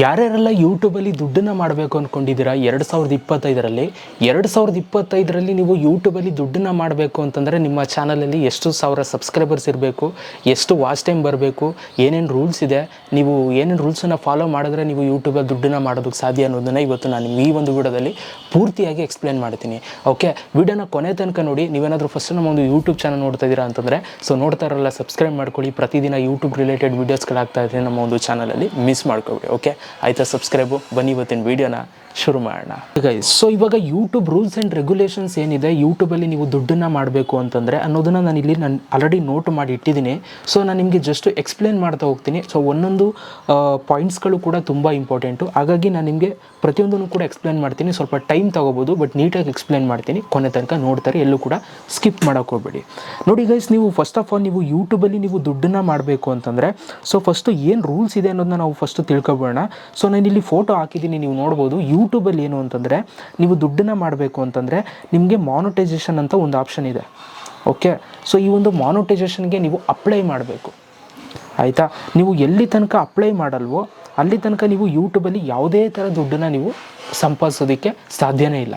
ಯಾರ್ಯಾರೆಲ್ಲ ಯೂಟ್ಯೂಬಲ್ಲಿ ದುಡ್ಡನ್ನು ಮಾಡಬೇಕು ಅಂದ್ಕೊಂಡಿದ್ದೀರಾ ಎರಡು ಸಾವಿರದ ಇಪ್ಪತ್ತೈದರಲ್ಲಿ. ಎರಡು ಸಾವಿರದ ಇಪ್ಪತ್ತೈದರಲ್ಲಿ ನೀವು ಯೂಟ್ಯೂಬಲ್ಲಿ ದುಡ್ಡನ್ನು ಮಾಡಬೇಕು ಅಂತಂದರೆ ನಿಮ್ಮ ಚಾನಲಲ್ಲಿ ಎಷ್ಟು ಸಾವಿರ ಸಬ್ಸ್ಕ್ರೈಬರ್ಸ್ ಇರಬೇಕು, ಎಷ್ಟು ವಾಚ್ ಟೈಮ್ ಬರಬೇಕು, ಏನೇನು ರೂಲ್ಸ್ ಇದೆ, ನೀವು ಏನೇನು ರೂಲ್ಸನ್ನು ಫಾಲೋ ಮಾಡಿದ್ರೆ ನೀವು ಯೂಟ್ಯೂಬಲ್ಲಿ ದುಡ್ಡನ್ನು ಮಾಡೋದಕ್ಕೆ ಸಾಧ್ಯ ಅನ್ನೋದನ್ನು ಇವತ್ತು ನಾನು ಈ ಒಂದು ವಿಡಿಯೋದಲ್ಲಿ ಪೂರ್ತಿಯಾಗಿ ಎಕ್ಸ್ಪ್ಲೇನ್ ಮಾಡ್ತೀನಿ. ಓಕೆ ವಿಡಿಯೋನ ಕೊನೆ ತನಕ ನೋಡಿ, ನೀವೇನಾದರೂ ಫಸ್ಟ್ ನಮ್ಮ ಒಂದು ಯೂಟ್ಯೂಬ್ ಚಾನಲ್ ನೋಡ್ತಾ ಇದ್ದೀರಾ ಅಂತಂದರೆ ಸೊ ನೋಡ್ತಾ ಇರೋಲ್ಲ ಸಬ್ಸ್ಕ್ರೈಬ್ ಮಾಡ್ಕೊಳ್ಳಿ. ಪ್ರತಿದಿನ ಯೂಟ್ಯೂಬ್ ರಿಲೇಟೆಡ್ ವೀಡಿಯೋಸ್ಗಳಾಗ್ತಾ ಇದೆ ನಮ್ಮ ಒಂದು ಚಾನಲಲ್ಲಿ ಮಿಸ್ ಮಾಡ್ಕೊಬಿಡಿ ಓಕೆ ಆಯಿತಾ ಸಬ್ಸ್ಕ್ರೈಬು ಬನ್ನಿ ಇವತ್ತಿನ ವೀಡಿಯೋನ. ಶುರು ಮಾಡೋಣ. ಗೈಸ್ ಸೊ ಇವಾಗ ಯೂಟ್ಯೂಬ್ ರೂಲ್ಸ್ ಆ್ಯಂಡ್ ರೆಗ್ಯುಲೇಷನ್ಸ್ ಏನಿದೆ ಯೂಟ್ಯೂಬಲ್ಲಿ ನೀವು ದುಡ್ಡನ್ನು ಮಾಡಬೇಕು ಅಂತಂದರೆ ಅನ್ನೋದನ್ನು ನಾನು ಇಲ್ಲಿ ನಾನು ಆಲ್ರೆಡಿ ನೋಟ್ ಮಾಡಿ ಇಟ್ಟಿದ್ದೀನಿ. ಸೊ ನಾನು ನಿಮಗೆ ಜಸ್ಟ್ ಎಕ್ಸ್ಪ್ಲೇನ್ ಮಾಡ್ತಾ ಹೋಗ್ತೀನಿ. ಸೊ ಒಂದೊಂದು ಪಾಯಿಂಟ್ಸ್ಗಳು ಕೂಡ ತುಂಬ ಇಂಪಾರ್ಟೆಂಟು ಹಾಗಾಗಿ ನಾನು ನಿಮಗೆ ಪ್ರತಿಯೊಂದನ್ನು ಕೂಡ ಎಕ್ಸ್ಪ್ಲೇನ್ ಮಾಡ್ತೀನಿ. ಸ್ವಲ್ಪ ಟೈಮ್ ತೊಗೋಬೋದು ಬಟ್ ನೀಟಾಗಿ ಎಕ್ಸ್ಪ್ಲೇನ್ ಮಾಡ್ತೀನಿ. ಕೊನೆ ತನಕ ನೋಡ್ತಾರೆ, ಎಲ್ಲೂ ಕೂಡ ಸ್ಕಿಪ್ ಮಾಡೋಕೆ ಹೋಗ್ಬೇಡಿ. ನೋಡಿ ಗೈಸ್ ನೀವು ಫಸ್ಟ್ ಆಫ್ ಆಲ್ ನೀವು ಯೂಟ್ಯೂಬಲ್ಲಿ ನೀವು ದುಡ್ಡನ್ನು ಮಾಡಬೇಕು ಅಂತಂದರೆ ಸೊ ಫಸ್ಟು ಏನು ರೂಲ್ಸ್ ಇದೆ ಅನ್ನೋದನ್ನ ನಾವು ಫಸ್ಟು ತಿಳ್ಕೊಬೋಣ. ಸೊ ನಾನು ಇಲ್ಲಿ ಫೋಟೋ ಹಾಕಿದ್ದೀನಿ, ನೀವು ನೋಡ್ಬೋದು. ಯೂಟ್ಯೂಬಲ್ಲಿ ಏನು ಅಂತಂದರೆ ನೀವು ದುಡ್ಡನ್ನು ಮಾಡಬೇಕು ಅಂತಂದರೆ ನಿಮಗೆ ಮಾನಿಟೈಸೇಷನ್ ಅಂತ ಒಂದು ಆಪ್ಷನ್ ಇದೆ. ಓಕೆ ಸೊ ಈ ಒಂದು ಮಾನಿಟೈಸೇಷನ್ಗೆ ನೀವು ಅಪ್ಲೈ ಮಾಡಬೇಕು. ಆಯಿತಾ? ನೀವು ಎಲ್ಲಿ ತನಕ ಅಪ್ಲೈ ಮಾಡಲ್ವೋ ಅಲ್ಲಿ ತನಕ ನೀವು ಯೂಟ್ಯೂಬಲ್ಲಿ ಯಾವುದೇ ಥರ ದುಡ್ಡನ್ನು ನೀವು ಸಂಪಾದಿಸೋದಕ್ಕೆ ಸಾಧ್ಯನೇ ಇಲ್ಲ.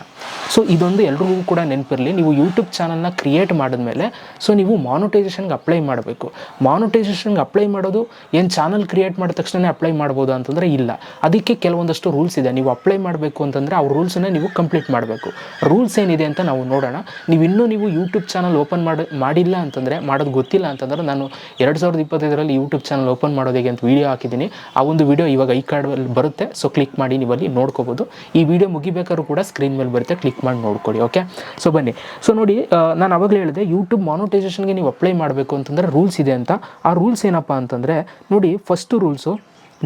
ಸೊ ಇದೊಂದು ಎಲ್ರಿಗೂ ಕೂಡ ನೆನಪಿರಲಿ, ನೀವು ಯೂಟ್ಯೂಬ್ ಚಾನಲ್ನ ಕ್ರಿಯೇಟ್ ಮಾಡಿದ್ಮೇಲೆ ಸೊ ನೀವು ಮಾನಿಟೈಸೇಷನ್ಗೆ ಅಪ್ಲೈ ಮಾಡಬೇಕು. ಮಾನಿಟೈಸೇಷನ್ಗೆ ಅಪ್ಲೈ ಮಾಡೋದು ಏನು ಚಾನಲ್ ಕ್ರಿಯೇಟ್ ಮಾಡಿದ ತಕ್ಷಣನೇ ಅಪ್ಲೈ ಮಾಡ್ಬೋದು ಅಂತಂದರೆ ಇಲ್ಲ. ಅದಕ್ಕೆ ಕೆಲವೊಂದಷ್ಟು ರೂಲ್ಸ್ ಇದೆ. ನೀವು ಅಪ್ಲೈ ಮಾಡಬೇಕು ಅಂತಂದರೆ ಅವ್ರ ರೂಲ್ಸನ್ನ ನೀವು ಕಂಪ್ಲೀಟ್ ಮಾಡಬೇಕು. ರೂಲ್ಸ್ ಏನಿದೆ ಅಂತ ನಾವು ನೋಡೋಣ. ನೀವು ಇನ್ನೂ ನೀವು ಯೂಟ್ಯೂಬ್ ಚಾನಲ್ ಓಪನ್ ಮಾಡಿ, ಮಾಡಿಲ್ಲ ಅಂತಂದರೆ, ಮಾಡೋದು ಗೊತ್ತಿಲ್ಲ ಅಂತಂದರೆ ನಾನು ಎರಡು ಸಾವಿರದ ಇಪ್ಪತ್ತೈದರಲ್ಲಿ ಯೂಟ್ಯೂಬ್ ಚಾನಲ್ ಓಪನ್ ಮಾಡೋದು ಅಂತ ವೀಡಿಯೋ ಹಾಕಿದ್ದೀನಿ. ಆ ಒಂದು ವೀಡಿಯೋ ಇವಾಗ ಈ ಕಾರ್ಡಲ್ಲಿ ಬರುತ್ತೆ. ಸೊ ಕ್ಲಿಕ್ ಮಾಡಿ ನೀವು ಅಲ್ಲಿ ನೋಡ್ಕೋಬೋದು. ಈ ವಿಡಿಯೋ ಮುಗಿಬೇಕಾದ್ರೂ ಕೂಡ ಸ್ಕ್ರೀನ್ ಮೇಲೆ ಬರುತ್ತೆ ಕ್ಲಿಕ್ ಮಾಡಿ ನೋಡ್ಕೊಳ್ಳಿ ಓಕೆ ಸೊ ಬನ್ನಿ. ಸೊ ನೋಡಿ ನಾನು ಅವಾಗಲೇ ಹೇಳಿದೆ ಯೂಟ್ಯೂಬ್ ಮಾನಿಟೈಸೇಷನ್ಗೆ ನೀವು ಅಪ್ಲೈ ಮಾಡಬೇಕು ಅಂತಂದರೆ ರೂಲ್ಸ್ ಇದೆ ಅಂತ. ಆ ರೂಲ್ಸ್ ಏನಪ್ಪ ಅಂತಂದರೆ, ನೋಡಿ ಫಸ್ಟು ರೂಲ್ಸು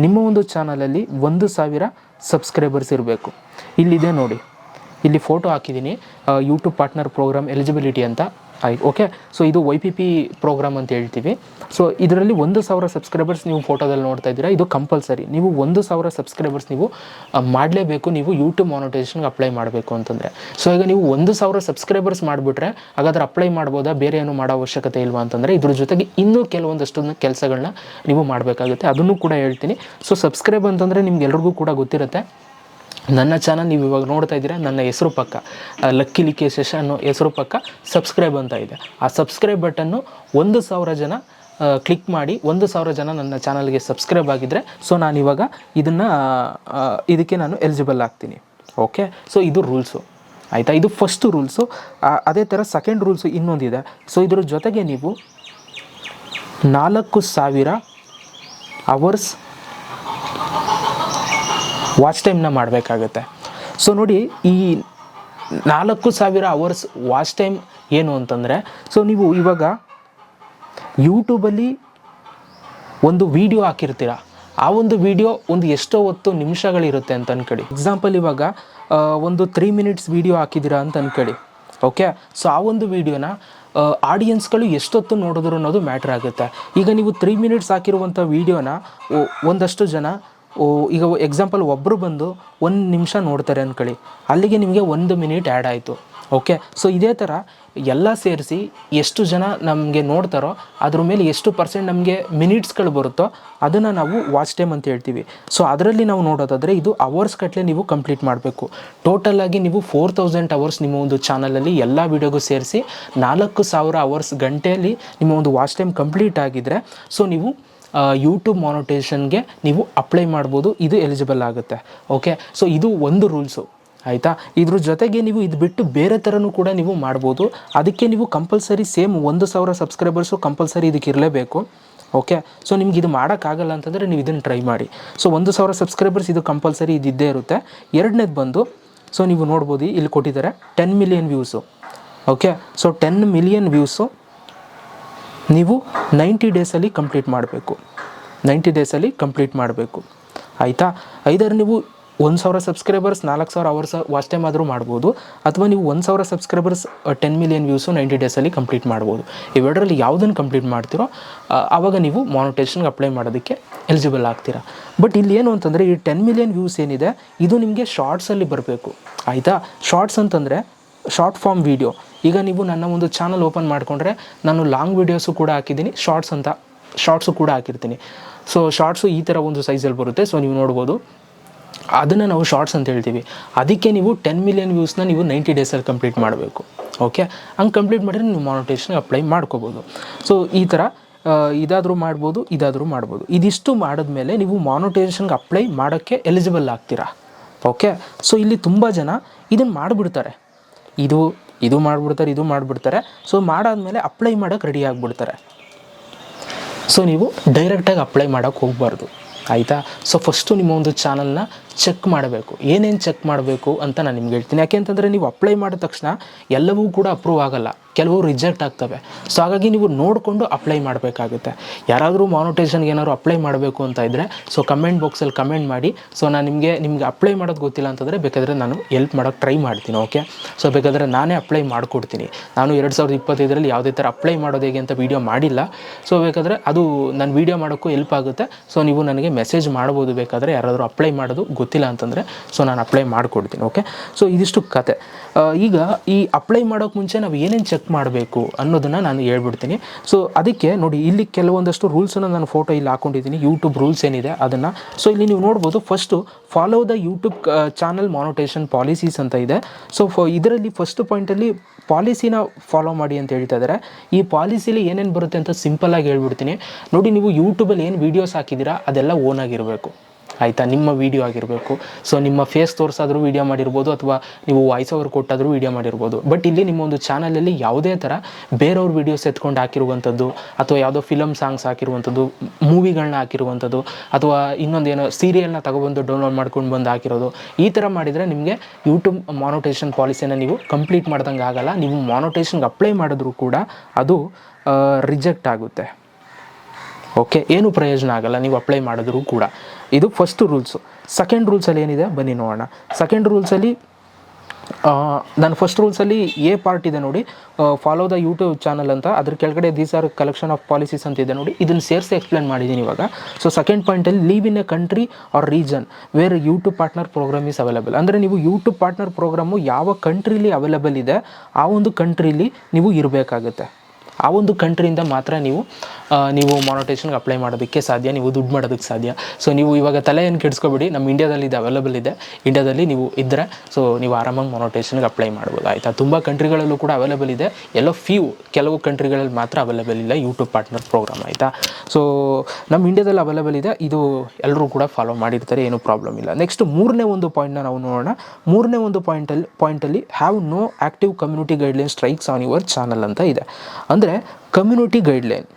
ನಿಮ್ಮ ಒಂದು ಚಾನಲಲ್ಲಿ ಒಂದು ಸಾವಿರ ಸಬ್ಸ್ಕ್ರೈಬರ್ಸ್ ಇರಬೇಕು. ಇಲ್ಲಿದೆ ನೋಡಿ. ಇಲ್ಲಿ ಫೋಟೋ ಹಾಕಿದ್ದೀನಿ. ಯೂಟ್ಯೂಬ್ ಪಾರ್ಟ್ನರ್ ಪ್ರೋಗ್ರಾಮ್ ಎಲಿಜಿಬಿಲಿಟಿ ಅಂತ. ಆಯ್ತು ಓಕೆ ಸೊ ಇದು ವೈ ಪಿ ಪಿ ಪ್ರೋಗ್ರಾಮ್ ಅಂತ ಹೇಳ್ತೀವಿ. ಸೊ ಇದರಲ್ಲಿ ಒಂದು ಸಾವಿರ ಸಬ್ಸ್ಕ್ರೈಬರ್ಸ್ ನೀವು ಫೋಟೋದಲ್ಲಿ ನೋಡ್ತಾ ಇದ್ದೀರಾ, ಇದು ಕಂಪಲ್ಸರಿ ನೀವು ಒಂದು ಸಾವಿರ ಸಬ್ಸ್ಕ್ರೈಬರ್ಸ್ ನೀವು ಮಾಡಲೇಬೇಕು, ನೀವು ಯೂಟ್ಯೂಬ್ ಮಾನಿಟೈಸೇಷನ್ಗೆ ಅಪ್ಲೈ ಮಾಡಬೇಕು ಅಂತಂದರೆ. ಸೊ ಈಗ ನೀವು ಒಂದು ಸಾವಿರ ಸಬ್ಸ್ಕ್ರೈಬರ್ಸ್ ಮಾಡಿಬಿಟ್ರೆ, ಹಾಗಾದ್ರೆ ಅಪ್ಲೈ ಮಾಡ್ಬೋದಾ, ಬೇರೆ ಏನು ಮಾಡೋ ಅವಶ್ಯಕತೆ ಇಲ್ವಾ ಅಂತಂದರೆ, ಇದ್ರ ಜೊತೆಗೆ ಇನ್ನೂ ಕೆಲವೊಂದಷ್ಟು ಕೆಲಸಗಳನ್ನ ನೀವು ಮಾಡಬೇಕಾಗುತ್ತೆ. ಅದನ್ನು ಕೂಡ ಹೇಳ್ತೀನಿ. ಸೊ ಸಬ್ಸ್ಕ್ರೈಬ್ ಅಂತಂದರೆ ನಿಮ್ಗೆ ಎಲ್ರಿಗೂ ಕೂಡ ಗೊತ್ತಿರುತ್ತೆ. ನನ್ನ ಚಾನಲ್ ನೀವು ಇವಾಗ ನೋಡ್ತಾ ಇದ್ದೀರಾ, ನನ್ನ ಹೆಸರು ಪಕ್ಕ. ಲಕ್ಕಿ ಲಿಕ್ಕಿ ಸೆಷನ್ ಹೆಸರು ಪಕ್ಕ. ಸಬ್ಸ್ಕ್ರೈಬ್ ಅಂತ ಇದೆ. ಆ ಸಬ್ಸ್ಕ್ರೈಬ್ ಬಟನ್ನು ಒಂದು ಸಾವಿರ ಜನ ಕ್ಲಿಕ್ ಮಾಡಿ ಒಂದು ಸಾವಿರ ಜನ ನನ್ನ ಚಾನಲ್ಗೆ ಸಬ್ಸ್ಕ್ರೈಬ್ ಆಗಿದ್ದರೆ ಸೊ ನಾನು ಇವಾಗ ಇದನ್ನು ಇದಕ್ಕೆ ನಾನು ಎಲಿಜಿಬಲ್ ಆಗ್ತೀನಿ. ಓಕೆ ಸೊ ಇದು ರೂಲ್ಸು ಆಯಿತಾ? ಇದು ಫಸ್ಟು ರೂಲ್ಸು ಅದೇ ಥರ ಸೆಕೆಂಡ್ ರೂಲ್ಸು ಇನ್ನೊಂದಿದೆ ಸೊ ಇದ್ರ ಜೊತೆಗೆ ನೀವು ನಾಲ್ಕು ಸಾವಿರ ಅವರ್ಸ್ ವಾಚ್ ಟೈಮ್ನ ಮಾಡಬೇಕಾಗತ್ತೆ. ಸೊ ನೋಡಿ ಈ ನಾಲ್ಕು ಸಾವಿರ ಅವರ್ಸ್ ವಾಚ್ ಟೈಮ್ ಏನು ಅಂತಂದರೆ ಸೊ ನೀವು ಇವಾಗ ಯೂಟ್ಯೂಬಲ್ಲಿ ಒಂದು ವಿಡಿಯೋ ಹಾಕಿರ್ತೀರ? ಆ ಒಂದು ವಿಡಿಯೋ ಒಂದು ಎಷ್ಟೋ ಹೊತ್ತು ನಿಮಿಷಗಳಿರುತ್ತೆ ಅಂತ ಅನ್ಕೊಳ್ಳಿ. ಎಕ್ಸಾಂಪಲ್ ಇವಾಗ ಒಂದು ತ್ರೀ ಮಿನಿಟ್ಸ್ ವಿಡಿಯೋ ಹಾಕಿದ್ದೀರಾ ಅಂತ ಅನ್ಕೊಳ್ಳಿ. ಓಕೆ ಸೊ ಆ ಒಂದು ವಿಡಿಯೋನ ಆಡಿಯನ್ಸ್ಗಳು ಎಷ್ಟೊತ್ತು ನೋಡಿದ್ರು ಅನ್ನೋದು ಮ್ಯಾಟ್ರ್ ಆಗುತ್ತೆ. ಈಗ ನೀವು ತ್ರೀ ಮಿನಿಟ್ಸ್ ಹಾಕಿರುವಂಥ ವೀಡಿಯೋನ ಒಂದಷ್ಟು ಜನ ಓ, ಈಗ ಎಕ್ಸಾಂಪಲ್ ಒಬ್ಬರು ಬಂದು ಒಂದು ನಿಮಿಷ ನೋಡ್ತಾರೆ ಅಂದ್ಕೊಳ್ಳಿ ಅಲ್ಲಿಗೆ ನಿಮಗೆ ಒಂದು ಮಿನಿಟ್ ಆ್ಯಡ್ ಆಯಿತು. ಓಕೆ ಸೊ ಇದೇ ಥರ ಎಲ್ಲ ಸೇರಿಸಿ ಎಷ್ಟು ಜನ ನಮಗೆ ನೋಡ್ತಾರೋ ಅದ್ರ ಮೇಲೆ ಎಷ್ಟು ಪರ್ಸೆಂಟ್ ನಮಗೆ ಮಿನಿಟ್ಸ್ಗಳು ಬರುತ್ತೋ ಅದನ್ನು ನಾವು ವಾಚ್ ಟೈಮ್ ಅಂತ ಹೇಳ್ತೀವಿ. ಸೊ ಅದರಲ್ಲಿ ನಾವು ನೋಡೋದಾದರೆ ಇದು ಅವರ್ಸ್ ಕಟ್ಟಲೆ ನೀವು ಕಂಪ್ಲೀಟ್ ಮಾಡಬೇಕು. ಟೋಟಲಾಗಿ ನೀವು ಫೋರ್ ತೌಸಂಡ್ ಅವರ್ಸ್ ನಿಮ್ಮ ಒಂದು ಚಾನಲಲ್ಲಿ ಎಲ್ಲ ವೀಡಿಯೋಗೂ ಸೇರಿಸಿ ನಾಲ್ಕು ಸಾವಿರ ಅವರ್ಸ್ ಗಂಟೆಯಲ್ಲಿ ನಿಮ್ಮ ಒಂದು ವಾಚ್ ಟೈಮ್ ಕಂಪ್ಲೀಟ್ ಆಗಿದ್ದರೆ ಸೊ ನೀವು ಯೂಟ್ಯೂಬ್ ಮಾನಿಟೇಷನ್ಗೆ ನೀವು ಅಪ್ಲೈ ಮಾಡ್ಬೋದು, ಇದು ಎಲಿಜಿಬಲ್ ಆಗುತ್ತೆ. ಓಕೆ ಸೊ ಇದು ಒಂದು ರೂಲ್ಸು ಆಯಿತಾ? ಇದ್ರ ಜೊತೆಗೆ ನೀವು ಇದು ಬಿಟ್ಟು ಬೇರೆ ಥರನೂ ಕೂಡ ನೀವು ಮಾಡ್ಬೋದು. ಅದಕ್ಕೆ ನೀವು ಕಂಪಲ್ಸರಿ ಸೇಮ್ ಒಂದು ಸಾವಿರ ಸಬ್ಸ್ಕ್ರೈಬರ್ಸು ಕಂಪಲ್ಸರಿ ಇದಕ್ಕೆ ಇರಲೇಬೇಕು. ಓಕೆ ಸೊ ನಿಮ್ಗೆ ಇದು ಮಾಡೋಕ್ಕಾಗಲ್ಲ ಅಂತಂದರೆ ನೀವು ಇದನ್ನು ಟ್ರೈ ಮಾಡಿ. ಸೊ ಒಂದು ಸಾವಿರ ಸಬ್ಸ್ಕ್ರೈಬರ್ಸ್ ಇದು ಕಂಪಲ್ಸರಿ ಇದ್ದಿದ್ದೇ ಇದ್ದೇ ಇರುತ್ತೆ. ಎರಡನೇದು ಬಂದು ಸೊ ನೀವು ನೋಡ್ಬೋದು, ಇಲ್ಲಿ ಕೊಟ್ಟಿದ್ದಾರೆ ten million views okay so ten million views ನೀವು ನೈಂಟಿ ಡೇಸಲ್ಲಿ ಕಂಪ್ಲೀಟ್ ಮಾಡಬೇಕು. ನೈಂಟಿ ಡೇಸಲ್ಲಿ ಕಂಪ್ಲೀಟ್ ಮಾಡಬೇಕು. ಆಯಿತಾ? ಐದಾರು ನೀವು ಒಂದು ಸಾವಿರ ಸಬ್ಸ್ಕ್ರೈಬರ್ಸ್, ನಾಲ್ಕು ಸಾವಿರ ಅವರ್ಸ್ ವಾಚ್ ಟೈಮ್ ಆದರೂ ಮಾಡ್ಬೋದು. ಅಥವಾ ನೀವು ಒಂದು ಸಾವಿರ subscribers ten million views ninety ಡೇಸಲ್ಲಿ ಕಂಪ್ಲೀಟ್ ಮಾಡ್ಬೋದು. ಇವೆರಡರಲ್ಲಿ ಯಾವುದನ್ನು ಕಂಪ್ಲೀಟ್ ಮಾಡ್ತೀರೋ ಆವಾಗ ನೀವು ಮಾನಿಟೇಷನ್ಗೆ ಅಪ್ಲೈ ಮಾಡೋದಕ್ಕೆ ಎಲಿಜಿಬಲ್ ಆಗ್ತೀರಾ. ಬಟ್ ಇಲ್ಲಿ ಏನು ಅಂತಂದರೆ, ಈ ಟೆನ್ ಮಿಲಿಯನ್ ವ್ಯೂಸ್ ಏನಿದೆ, ಇದು ನಿಮಗೆ ಶಾರ್ಟ್ಸಲ್ಲಿ ಬರಬೇಕು. ಆಯಿತಾ? ಶಾರ್ಟ್ಸ್ ಅಂತಂದರೆ ಶಾರ್ಟ್ ಫಾರ್ಮ್ ವೀಡಿಯೋ ಈಗ ನೀವು ನನ್ನ ಒಂದು ಚಾನಲ್ ಓಪನ್ ಮಾಡಿಕೊಂಡ್ರೆ ನಾನು ಲಾಂಗ್ ವೀಡಿಯೋಸು ಕೂಡ ಹಾಕಿದ್ದೀನಿ ಶಾರ್ಟ್ಸ್ ಅಂತ ಶಾರ್ಟ್ಸು ಕೂಡ ಹಾಕಿರ್ತೀನಿ. ಸೊ ಶಾರ್ಟ್ಸು ಈ ಥರ ಒಂದು ಸೈಜಲ್ಲಿ ಬರುತ್ತೆ ಸೊ ನೀವು ನೋಡ್ಬೋದು. ಅದನ್ನು ನಾವು ಶಾರ್ಟ್ಸ್ ಅಂತ ಹೇಳ್ತೀವಿ. ಅದಕ್ಕೆ ನೀವು ಟೆನ್ ಮಿಲಿಯನ್ ವ್ಯೂಸ್ನ ನೀವು ನೈಂಟಿ ಡೇಸಲ್ಲಿ ಕಂಪ್ಲೀಟ್ ಮಾಡಬೇಕು. ಓಕೆ ಹಂಗೆ ಕಂಪ್ಲೀಟ್ ಮಾಡಿದ್ರೆ ನೀವು ಮಾನಿಟೇಷನ್ ಅಪ್ಲೈ ಮಾಡ್ಕೋಬೋದು. ಸೊ ಈ ಥರ ಇದಾದರೂ ಮಾಡ್ಬೋದು ಇದಾದರೂ ಮಾಡ್ಬೋದು. ಇದಿಷ್ಟು ಮಾಡಿದ್ಮೇಲೆ ನೀವು ಮಾನಿಟೇಷನ್ಗೆ ಅಪ್ಲೈ ಮಾಡೋಕ್ಕೆ ಎಲಿಜಿಬಲ್ ಆಗ್ತೀರಾ. ಓಕೆ ಸೊ ಇಲ್ಲಿ ತುಂಬ ಜನ ಇದನ್ನು ಮಾಡಿಬಿಡ್ತಾರೆ. ಇದು ಇದು ಮಾಡಿಬಿಡ್ತಾರೆ ಇದು ಮಾಡಿಬಿಡ್ತಾರೆ. ಸೊ ಮಾಡಾದ್ಮೇಲೆ ಅಪ್ಲೈ ಮಾಡೋಕ್ಕೆ ರೆಡಿ ಆಗಿಬಿಡ್ತಾರೆ. ಸೊ ನೀವು ಡೈರೆಕ್ಟಾಗಿ ಅಪ್ಲೈ ಮಾಡೋಕ್ಕೆ ಹೋಗಬಾರ್ದು. ಆಯಿತಾ? ಸೊ ಫಸ್ಟು ನಿಮ್ಮ ಒಂದು ಚಾನಲ್ನ ಚೆಕ್ ಮಾಡಬೇಕು. ಏನೇನು ಚೆಕ್ ಮಾಡಬೇಕು ಅಂತ ನಾನು ನಿಮ್ಗೆ ಹೇಳ್ತೀನಿ. ಯಾಕೆಂತಂದರೆ ನೀವು ಅಪ್ಲೈ ಮಾಡಿದ ತಕ್ಷಣ ಎಲ್ಲವೂ ಕೂಡ ಅಪ್ರೂವ್ ಆಗಲ್ಲ. ಕೆಲವು ರಿಜೆಕ್ಟ್ ಆಗ್ತವೆ. ಸೊ ಹಾಗಾಗಿ ನೀವು ನೋಡಿಕೊಂಡು ಅಪ್ಲೈ ಮಾಡಬೇಕಾಗುತ್ತೆ. ಯಾರಾದರೂ ಮಾನಿಟೇಷನ್ಗೆ ಏನಾದ್ರು ಅಪ್ಲೈ ಮಾಡಬೇಕು ಅಂತ ಇದ್ದರೆ ಸೊ ಕಮೆಂಟ್ ಬಾಕ್ಸಲ್ಲಿ ಕಮೆಂಟ್ ಮಾಡಿ. ಸೊ ನಾನು ನಿಮಗೆ ನಿಮಗೆ ಅಪ್ಲೈ ಮಾಡೋದು ಗೊತ್ತಿಲ್ಲ ಅಂತಂದರೆ ಬೇಕಾದರೆ ನಾನು ಎಲ್ಪ್ ಮಾಡೋಕ್ಕೆ ಟ್ರೈ ಮಾಡ್ತೀನಿ, ಓಕೆ? ಸೊ ಬೇಕಾದರೆ ನಾನೇ ಅಪ್ಲೈ ಮಾಡಿಕೊಡ್ತೀನಿ. ನಾನು ಎರಡು ಸಾವಿರದ ಇಪ್ಪತ್ತೈದರಲ್ಲಿ ಯಾವುದೇ ಥರ ಅಪ್ಲೈ ಮಾಡೋದು ಹೇಗೆ ಅಂತ ವೀಡಿಯೋ ಮಾಡಿಲ್ಲ. ಸೊ ಬೇಕಾದರೆ ಅದು, ನಾನು ವೀಡಿಯೋ ಮಾಡೋಕ್ಕೂ ಹೆಲ್ಪ್ ಆಗುತ್ತೆ. ಸೊ ನೀವು ನನಗೆ ಮೆಸೇಜ್ ಮಾಡ್ಬೋದು ಬೇಕಾದರೆ ಯಾರಾದರೂ ಅಪ್ಲೈ ಮಾಡೋದು ಗೊತ್ತಿಲ್ಲ ಅಂತಂದರೆ ಸೊ ನಾನು ಅಪ್ಲೈ ಮಾಡಿಕೊಡ್ತೀನಿ ಓಕೆ ಸೊ ಇದಿಷ್ಟು ಕತೆ. ಈಗ ಈ ಅಪ್ಲೈ ಮಾಡೋಕ್ಕೆ ಮುಂಚೆ ನಾವು ಏನೇನು ಚೆಕ್ ಮಾಡಬೇಕು ಅನ್ನೋದನ್ನು ನಾನು ಹೇಳ್ಬಿಡ್ತೀನಿ. ಸೊ ಅದಕ್ಕೆ ನೋಡಿ, ಇಲ್ಲಿ ಕೆಲವೊಂದಷ್ಟು ರೂಲ್ಸನ್ನು ನಾನು ಫೋಟೋ ಇಲ್ಲಿ ಹಾಕೊಂಡಿದ್ದೀನಿ. ಯೂಟ್ಯೂಬ್ ರೂಲ್ಸ್ ಏನಿದೆ ಅದನ್ನು. ಸೊ ಇಲ್ಲಿ ನೀವು ನೋಡ್ಬೋದು first follow the YouTube channel monetization policies ಅಂತ ಇದೆ. ಸೊ ಫ ಇದರಲ್ಲಿ ಫಸ್ಟ್ ಪಾಯಿಂಟಲ್ಲಿ ಪಾಲಿಸಿನ ಫಾಲೋ ಮಾಡಿ ಅಂತ ಹೇಳ್ತಾ ಇದ್ದಾರೆ ಈ ಪಾಲಿಸಿಲಿ ಏನೇನು ಬರುತ್ತೆ ಅಂತ ಸಿಂಪಲ್ಲಾಗಿ ಹೇಳ್ಬಿಡ್ತೀನಿ. ನೋಡಿ, ನೀವು ಯೂಟ್ಯೂಬಲ್ಲಿ ಏನು ವೀಡಿಯೋಸ್ ಹಾಕಿದ್ದೀರಾ ಅದೆಲ್ಲ ಓನ್ ಆಗಿರಬೇಕು. ಆಯಿತಾ? ನಿಮ್ಮ ವೀಡಿಯೋ ಆಗಿರಬೇಕು. ಸೊ ನಿಮ್ಮ ಫೇಸ್ ತೋರಿಸಾದರೂ ವೀಡಿಯೋ ಮಾಡಿರ್ಬೋದು ಅಥವಾ ನೀವು ವಾಯ್ಸ್ ಓವರ್ ಕೊಟ್ಟಾದರೂ ವೀಡಿಯೋ ಮಾಡಿರ್ಬೋದು. ಬಟ್ ಇಲ್ಲಿ ನಿಮ್ಮ ಒಂದು ಚಾನಲಲ್ಲಿ ಯಾವುದೇ ಥರ ಬೇರೆಯವ್ರ ವೀಡಿಯೋಸ್ ಎತ್ಕೊಂಡು ಹಾಕಿರುವಂಥದ್ದು ಅಥವಾ ಯಾವುದೋ ಫಿಲಮ್ ಸಾಂಗ್ಸ್ ಹಾಕಿರುವಂಥದ್ದು ಮೂವಿಗಳನ್ನ ಹಾಕಿರುವಂಥದ್ದು ಅಥವಾ ಇನ್ನೊಂದೇನೋ ಸೀರಿಯಲ್ನ ತಗೊಬಂದು ಡೌನ್ಲೋಡ್ ಮಾಡ್ಕೊಂಡು ಬಂದು ಹಾಕಿರೋದು, ಈ ಥರ ಮಾಡಿದರೆ ನಿಮಗೆ ಯೂಟ್ಯೂಬ್ ಮಾನೋಟೇಷನ್ ಪಾಲಿಸಿನ ನೀವು ಕಂಪ್ಲೀಟ್ ಮಾಡ್ದಂಗೆ ಆಗಲ್ಲ. ನೀವು ಮಾನೋಟೇಷನ್ಗೆ ಅಪ್ಲೈ ಮಾಡಿದ್ರೂ ಕೂಡ ಅದು ರಿಜೆಕ್ಟ್ ಆಗುತ್ತೆ. ಓಕೆ ಏನು ಪ್ರಯೋಜನ ಆಗಲ್ಲ, ನೀವು ಅಪ್ಲೈ ಮಾಡಿದ್ರೂ ಕೂಡ. ಇದು ಫಸ್ಟ್ ರೂಲ್ಸು ಸೆಕೆಂಡ್ ರೂಲ್ಸಲ್ಲಿ ಏನಿದೆ? ಬನ್ನಿ ನೋಡೋಣ. ಸೆಕೆಂಡ್ ರೂಲ್ಸಲ್ಲಿ ನಾನು ಫಸ್ಟ್ ರೂಲ್ಸಲ್ಲಿ ಎ ಪಾರ್ಟ್ ಇದೆ ನೋಡಿ. ಫಾಲೋ ದ ಯೂಟ್ಯೂಬ್ ಚಾನಲ್ ಅಂತ. ಅದ್ರ ಕೆಳಗಡೆ these are collection of policies ಅಂತ ಇದೆ ನೋಡಿ. ಇದನ್ನು ಸೇರಿಸಿ ಎಕ್ಸ್ಪ್ಲೇನ್ ಮಾಡಿದ್ದೀನಿ ಇವಾಗ. So second ಪಾಯಿಂಟಲ್ಲಿ live in a country or region where YouTube partner program is available ಅಂದರೆ ನೀವು ಯೂಟ್ಯೂಬ್ ಪಾರ್ಟ್ನರ್ ಪ್ರೋಗ್ರಾಮು ಯಾವ ಕಂಟ್ರೀಲಿ ಅವೈಲೇಬಲ್ ಇದೆ, ಆ ಒಂದು ಕಂಟ್ರೀಲಿ ನೀವು ಇರಬೇಕಾಗುತ್ತೆ. ಆ ಒಂದು ಕಂಟ್ರಿಯಿಂದ ಮಾತ್ರ ನೀವು ನೀವು ಮಾನಿಟೇಷನ್ಗೆ ಅಪ್ಲೈ ಮಾಡೋದಕ್ಕೆ ಸಾಧ್ಯ, ನೀವು ದುಡ್ಡು ಮಾಡೋದಕ್ಕೆ ಸಾಧ್ಯ. ಸೊ ನೀವು ಇವಾಗ ತಲೆ ಏನು ಕೆಡಿಸ್ಕೊಬೇಡಿ, ನಮ್ಮ ಇಂಡಿಯಾದಲ್ಲಿ ಇದು ಅವೈಲೇಬಲ್ ಇದೆ. ಇಂಡಿಯಾದಲ್ಲಿ ನೀವು ಇದ್ದರೆ ಸೊ ನೀವು ಆರಾಮಾಗಿ ಮಾನೋಟೇಷನ್ಗೆ ಅಪ್ಲೈ ಮಾಡ್ಬೋದು. ಆಯಿತಾ? ತುಂಬ ಕಂಟ್ರಿಗಳಲ್ಲೂ ಕೂಡ ಅವೈಲಬಲ್ ಇದೆ. ಎಲ್ಲೋ ಫ್ಯೂ ಕೆಲವು ಕಂಟ್ರಿಗಳಲ್ಲಿ ಮಾತ್ರ ಅವೈಲಬಲ್ ಇಲ್ಲ ಯೂಟ್ಯೂಬ್ ಪಾರ್ಟ್ನರ್ ಪ್ರೋಗ್ರಾಮ್ ಆಯಿತಾ? ಸೊ ನಮ್ಮ ಇಂಡಿಯಾದಲ್ಲಿ ಅವೈಲೇಬಲ್ ಇದೆ. ಇದು ಎಲ್ಲರೂ ಕೂಡ ಫಾಲೋ ಮಾಡಿರ್ತಾರೆ, ಏನೂ ಪ್ರಾಬ್ಲಮ್ ಇಲ್ಲ. ನೆಕ್ಸ್ಟ್ ಮೂರನೇ ಒಂದು ಪಾಯಿಂಟ್ನ ನಾವು ನೋಡೋಣ. ಮೂರನೇ ಒಂದು ಪಾಯಿಂಟಲ್ಲಿ ಪಾಯಿಂಟಲ್ಲಿ have no active community guideline strikes on your channel ಅಂತ ಇದೆ. ಅಂದರೆ ಕಮ್ಯುನಿಟಿ ಗೈಡ್ಲೈನ್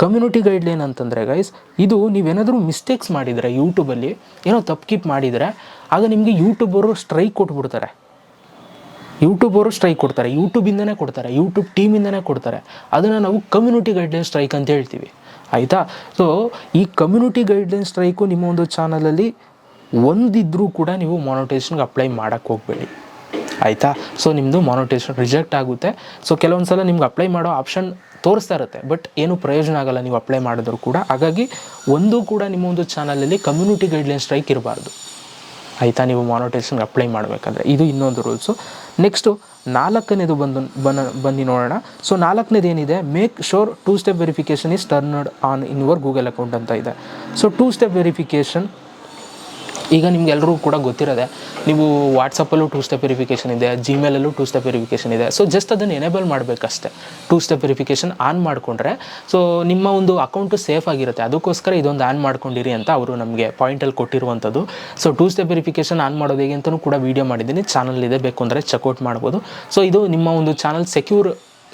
ಕಮ್ಯುನಿಟಿ ಗೈಡ್ಲೈನ್ ಅಂತಂದರೆ ಗೈಸ್ ಇದು ನೀವೇನಾದರೂ ಮಿಸ್ಟೇಕ್ಸ್ ಮಾಡಿದರೆ ಯೂಟ್ಯೂಬಲ್ಲಿ ಏನೋ ತಪ್ಪು ಕೀಪ್ ಮಾಡಿದರೆ, ಆಗ ನಿಮಗೆ ಯೂಟ್ಯೂಬರು ಸ್ಟ್ರೈಕ್ ಕೊಟ್ಬಿಡ್ತಾರೆ. ಯೂಟ್ಯೂಬರು ಸ್ಟ್ರೈಕ್ ಕೊಡ್ತಾರೆ ಯೂಟ್ಯೂಬಿಂದನೇ ಕೊಡ್ತಾರೆ ಯೂಟ್ಯೂಬ್ ಟೀಮಿಂದನೇ ಕೊಡ್ತಾರೆ. ಅದನ್ನು ನಾವು ಕಮ್ಯುನಿಟಿ ಗೈಡ್ಲೈನ್ ಸ್ಟ್ರೈಕ್ ಅಂತ ಹೇಳ್ತೀವಿ. ಆಯಿತಾ? ಸೊ ಈ ಕಮ್ಯುನಿಟಿ ಗೈಡ್ಲೈನ್ ಸ್ಟ್ರೈಕು ನಿಮ್ಮ ಒಂದು ಚಾನಲಲ್ಲಿ ಒಂದಿದ್ರೂ ಕೂಡ ನೀವು ಮಾನಿಟೇಷನ್ಗೆ ಅಪ್ಲೈ ಮಾಡೋಕ್ಕೆ ಹೋಗಬೇಡಿ. ಆಯಿತಾ? ಸೊ ನಿಮ್ಮದು ಮಾನಿಟೇಷನ್ ರಿಜೆಕ್ಟ್ ಆಗುತ್ತೆ. ಸೊ ಕೆಲವೊಂದು ಸಲ ನಿಮ್ಗೆ ಅಪ್ಲೈ ಮಾಡೋ ಆಪ್ಷನ್ ತೋರಿಸ್ತಾ ಇರುತ್ತೆ. ಬಟ್ ಏನು ಪ್ರಯೋಜನ ಆಗಲ್ಲ, ನೀವು ಅಪ್ಲೈ ಮಾಡಿದ್ರು ಕೂಡ. ಹಾಗಾಗಿ ಒಂದು ಕೂಡ ನಿಮ್ಮ ಒಂದು ಚಾನಲಲ್ಲಿ ಕಮ್ಯುನಿಟಿ ಗೈಡ್ಲೈನ್ ಸ್ಟ್ರೈಕ್ ಇರಬಾರ್ದು. ಆಯಿತಾ? ನೀವು ಮಾನಿಟೇಷನ್ಗೆ ಅಪ್ಲೈ ಮಾಡಬೇಕಂದ್ರೆ. ಇದು ಇನ್ನೊಂದು ರೂಲ್ಸು ನೆಕ್ಸ್ಟು ನಾಲ್ಕನೇದು ಬಂದು ಬನ್ನ ಬನ್ನಿ ನೋಡೋಣ. ಸೊ ನಾಲ್ಕನೇದು ಏನಿದೆ? Make sure two step verification is turned on in your Google account ಅಂತ ಇದೆ. ಸೊ ಟೂ ಸ್ಟೆಪ್ ವೆರಿಫಿಕೇಷನ್ ಈಗ ನಿಮ್ಗೆಲ್ಲರೂ ಕೂಡ ಗೊತ್ತಿರೋದೆ, ನೀವು ವಾಟ್ಸಪ್ಪಲ್ಲೂ ಟೂ ಸ್ಟೆಪ್ ವೆರಿಫಿಕೇಷನ್ ಇದೆ ಜಿಮೇಲಲ್ಲೂ ಟೂ ಸ್ಟೆಪ್ ವೆರಿಫಿಕೇಷನ್ ಇದೆ. ಸೊ ಜಸ್ಟ್ ಅದನ್ನು ಎನೇಬಲ್ ಮಾಡಬೇಕಷ್ಟೆ. ಟೂ ಸ್ಟೆಪ್ ವೆರಿಫಿಕೇಷನ್ ಆನ್ ಮಾಡಿಕೊಂಡ್ರೆ ಸೊ ನಿಮ್ಮ ಒಂದು ಅಕೌಂಟು ಸೇಫ್ ಆಗಿರುತ್ತೆ. ಅದಕ್ಕೋಸ್ಕರ ಇದೊಂದು ಆನ್ ಮಾಡ್ಕೊಂಡಿರಿ ಅಂತ ಅವರು ನಮಗೆ ಪಾಯಿಂಟಲ್ಲಿ ಕೊಟ್ಟಿರುವಂಥದ್ದು. So two step verification on ಮಾಡೋದು ಹೇಗೆ ಅಂತಲೂ ಕೂಡ ವೀಡಿಯೋ ಮಾಡಿದ್ದೀನಿ. ಚಾನಲ್ ಇದೆ, ಬೇಕು ಅಂದರೆ ಚೆಕ್ಔಟ್ ಮಾಡ್ಬೋದು. ಸೊ ಇದು ನಿಮ್ಮ ಒಂದು ಚಾನಲ್ ಸೆಕ್ಯೂರ್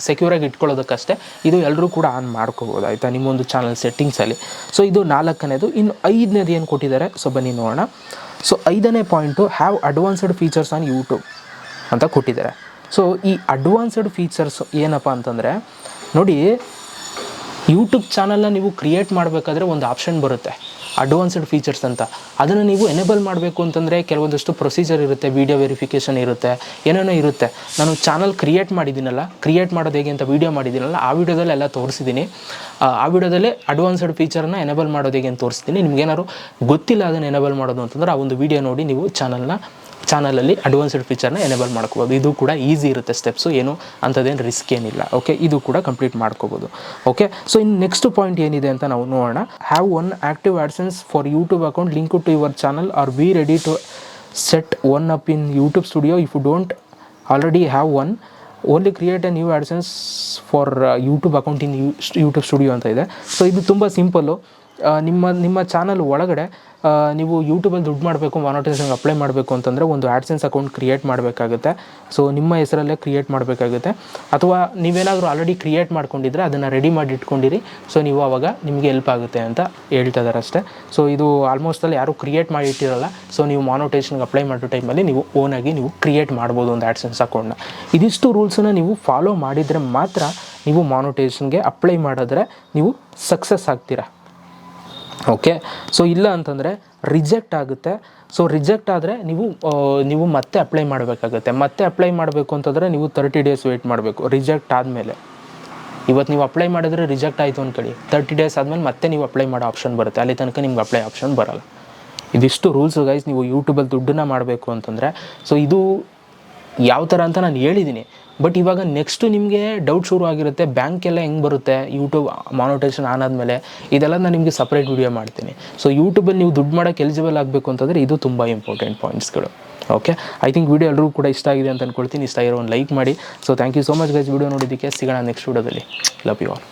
ಸೆಕ್ಯೂರಾಗಿ ಇಟ್ಕೊಳ್ಳೋದಕ್ಕಷ್ಟೇ ಇದು ಎಲ್ಲರೂ ಕೂಡ ಆನ್ ಮಾಡ್ಕೋಬೋದು, ಆಯಿತಾ? ನಿಮ್ಮೊಂದು ಚಾನಲ್ ಸೆಟ್ಟಿಂಗ್ಸಲ್ಲಿ ಸೊ ಇದು ನಾಲ್ಕನೇದು. ಇನ್ನು ಐದನೇದು ಏನು ಕೊಟ್ಟಿದ್ದಾರೆ? ಸೊ ಬನ್ನಿ ನೋಡೋಣ. ಸೊ ಐದನೇ point have advanced features on YouTube ಅಂತ ಕೊಟ್ಟಿದ್ದಾರೆ. ಸೊ ಈ ಅಡ್ವಾನ್ಸ್ಡ್ ಫೀಚರ್ಸ್ ಏನಪ್ಪ ಅಂತಂದರೆ, ನೋಡಿ ಯೂಟ್ಯೂಬ್ ಚಾನಲ್ನ ನೀವು ಕ್ರಿಯೇಟ್ ಮಾಡಬೇಕಾದ್ರೆ ಒಂದು ಆಪ್ಷನ್ ಬರುತ್ತೆ. ಅಡ್ವಾನ್ಸ್ಡ್ ಫೀಚರ್ಸ್ ಅಂತ. ಅದನ್ನು ನೀವು ಎನೇಬಲ್ ಮಾಡಬೇಕು ಅಂತಂದರೆ ಕೆಲವೊಂದಷ್ಟು ಪ್ರೊಸೀಜರ್ ಇರುತ್ತೆ ವೀಡಿಯೋ ವೆರಿಫಿಕೇಷನ್ ಇರುತ್ತೆ, ಏನೇನೋ ಇರುತ್ತೆ. ನಾನು ಚಾನಲ್ ಕ್ರಿಯೇಟ್ ಮಾಡಿದ್ದೀನಲ್ಲ ಕ್ರಿಯೇಟ್ ಮಾಡೋದು ಹೇಗೆ ಅಂತ ವೀಡಿಯೋ ಮಾಡಿದ್ದೀನಲ್ಲ, ಆ ವಿಡಿಯೋದಲ್ಲಿ ಎಲ್ಲ ತೋರಿಸಿದ್ದೀನಿ. ಆ- ವಿಡಿಯೋದಲ್ಲೇ ಅಡ್ವಾನ್ಸ್ಡ್ ಫೀಚರ್ನ ಎನೇಬಲ್ ಮಾಡೋದು ಹೇಗೆ ಅಂತ ತೋರಿಸ್ತೀನಿ ನಿಮ್ಗೇನಾದ್ರು ಗೊತ್ತಿಲ್ಲ ಅದನ್ನು ಎನೇಬಲ್ ಮಾಡೋದು ಅಂತಂದ್ರೆ ಆ ಒಂದು ವೀಡಿಯೋ ನೋಡಿ ನೀವು ಚಾನಲ್ನ ಚಾನಲಲ್ಲಿ ಅಡ್ವಾನ್ಸ್ಡ್ ಫೀಚರ್ನ ಎನೇಬಲ್ ಮಾಡ್ಕೋಬೋದು. ಇದು ಕೂಡ ಈಸಿ ಇರುತ್ತೆ ಸ್ಟೆಪ್ಸು ಏನು ಅಂಥದ್ದೇನು ರಿಸ್ಕ್ ಏನಿಲ್ಲ. ಓಕೆ ಇದು ಕೂಡ ಕಂಪ್ಲೀಟ್ ಮಾಡ್ಕೋಬೋದು. ಓಕೆ ಸೊ ಇನ್ನು ನೆಕ್ಸ್ಟ್ ಪಾಯಿಂಟ್ ಏನಿದೆ ಅಂತ ನಾವು ನೋಡೋಣ. Have one active AdSense for YouTube account link to your channel or be ready to set one up in YouTube studio if you don't already have one only create a new AdSense for YouTube account in you YouTube studio ಅಂತ ಇದೆ. So ಇದು ತುಂಬ simple ನಿಮ್ಮ ನಿಮ್ಮ channel ಒಳಗಡೆ ನೀವು ಯೂಟ್ಯೂಬಲ್ಲಿ ದುಡ್ಡು ಮಾಡಬೇಕು ಮಾನಿಟೈಸೇಷನ್ ಅಪ್ಲೈ ಮಾಡಬೇಕು ಅಂತಂದರೆ ಒಂದು ಆ್ಯಡ್ಸೆನ್ಸ್ ಅಕೌಂಟ್ ಕ್ರಿಯೇಟ್ ಮಾಡಬೇಕಾಗುತ್ತೆ. ಸೊ ನಿಮ್ಮ ಹೆಸರಲ್ಲೇ ಕ್ರಿಯೇಟ್ ಮಾಡಬೇಕಾಗುತ್ತೆ. ಅಥವಾ ನೀವೇನಾದರೂ ಆಲ್ರೆಡಿ ಕ್ರಿಯೇಟ್ ಮಾಡ್ಕೊಂಡಿದ್ರೆ ಅದನ್ನು ರೆಡಿ ಮಾಡಿ ಇಟ್ಕೊಂಡಿರಿ. ಸೊ ನೀವು ಆವಾಗ ನಿಮಗೆ ಹೆಲ್ಪ್ ಆಗುತ್ತೆ ಅಂತ ಹೇಳ್ತಾ ಇದ್ದಾರೆ ಅಷ್ಟೇ. ಸೊ ಇದು ಆಲ್ಮೋಸ್ಟ್ ಅಲ್ಲಿ ಯಾರೂ ಕ್ರಿಯೇಟ್ ಮಾಡಿ ಇಟ್ಟಿರಲ್ಲ. ಸೊ ನೀವು ಮಾನಿಟೈಸೇಷನ್ಗೆ ಅಪ್ಲೈ ಮಾಡೋ ಟೈಮಲ್ಲಿ ನೀವು ಓನಾಗಿ ನೀವು ಕ್ರಿಯೇಟ್ ಮಾಡ್ಬೋದು ಒಂದು ಆ್ಯಡ್ಸೆನ್ಸ್ ಅಕೌಂಟ್ನ ಇದಿಷ್ಟು ರೂಲ್ಸನ್ನು ನೀವು ಫಾಲೋ ಮಾಡಿದರೆ ಮಾತ್ರ ನೀವು ಮಾನಿಟೈಸೇಷನ್ಗೆ ಅಪ್ಲೈ ಮಾಡಿದ್ರೆ ನೀವು ಸಕ್ಸಸ್ ಆಗ್ತೀರಾ? ಓಕೆ ಸೊ ಇಲ್ಲ ಅಂತಂದರೆ ರಿಜೆಕ್ಟ್ ಆಗುತ್ತೆ. ಸೊ ರಿಜೆಕ್ಟ್ ಆದರೆ ನೀವು ನೀವು ಮತ್ತೆ ಅಪ್ಲೈ ಮಾಡಬೇಕಾಗುತ್ತೆ. ಮತ್ತೆ ಅಪ್ಲೈ ಮಾಡಬೇಕು ಅಂತಂದರೆ ನೀವು ತರ್ಟಿ ಡೇಸ್ ವೆಯ್ಟ್ ಮಾಡಬೇಕು. ರಿಜೆಕ್ಟ್ ಆದಮೇಲೆ. ಇವತ್ತು ನೀವು ಅಪ್ಲೈ ಮಾಡಿದ್ರೆ ರಿಜೆಕ್ಟ್ ಆಯಿತು ಅಂದ್ಕೊಳ್ಳಿ ತರ್ಟಿ ಡೇಸ್ ಆದಮೇಲೆ ಮತ್ತೆ ನೀವು ಅಪ್ಲೈ ಮಾಡೋ ಆಪ್ಷನ್ ಬರುತ್ತೆ. ಅಲ್ಲಿ ತನಕ ನಿಮ್ಗೆ ಅಪ್ಲೈ ಆಪ್ಷನ್ ಬರಲ್ಲ. ಇದಿಷ್ಟು ರೂಲ್ಸ್ ಗೈಸ್ ನೀವು ಯೂಟ್ಯೂಬಲ್ಲಿ ದುಡ್ಡನ್ನ ಮಾಡಬೇಕು ಅಂತಂದರೆ. ಸೊ ಇದು ಯಾವ ಥರ ಅಂತ ನಾನು ಹೇಳಿದ್ದೀನಿ ಬಟ್ ಇವಾಗ ನೆಕ್ಸ್ಟು ನಿಮಗೆ ಡೌಟ್ ಶುರು ಆಗಿರುತ್ತೆ ಬ್ಯಾಂಕ್ ಎಲ್ಲ ಹೆಂಗೆ ಬರುತ್ತೆ ಯೂಟ್ಯೂಬ್ ಮಾನಿಟೇಷನ್ ಆನ್ ಆದಮೇಲೆ ಇದೆಲ್ಲ ನಾನು ನಿಮಗೆ ಸಪ್ರೇಟ್ ವೀಡಿಯೋ ಮಾಡ್ತೀನಿ. ಸೊ ಯೂಟ್ಯೂಬಲ್ಲಿ ನೀವು ದುಡ್ಡು ಮಾಡೋಕ್ಕೆ ಎಲಿಜಿಬಲ್ ಆಗಬೇಕು ಅಂತಂದರೆ ಇದು ತುಂಬ ಇಂಪಾರ್ಟೆಂಟ್ ಪಾಯಿಂಟ್ಸ್ಗಳು ಓಕೆ ಐ ಥಿಂಕ್ ವೀಡಿಯೋ ಎಲ್ಲರೂ ಕೂಡ ಇಷ್ಟ ಆಗಿದೆ ಅಂತ ಅಂದ್ಕೊಳ್ತೀನಿ ಇಷ್ಟ ಆಗಿರೋ ಒಂದು ಲೈಕ್ ಮಾಡಿ. So thank you so much guys video ನೋಡಿದ್ದಕ್ಕೆ ಸಿಗೋಣ ನೆಕ್ಸ್ಟ್ ವೀಡಿಯೋದಲ್ಲಿ ಲವ್ ಯು ಆಲ್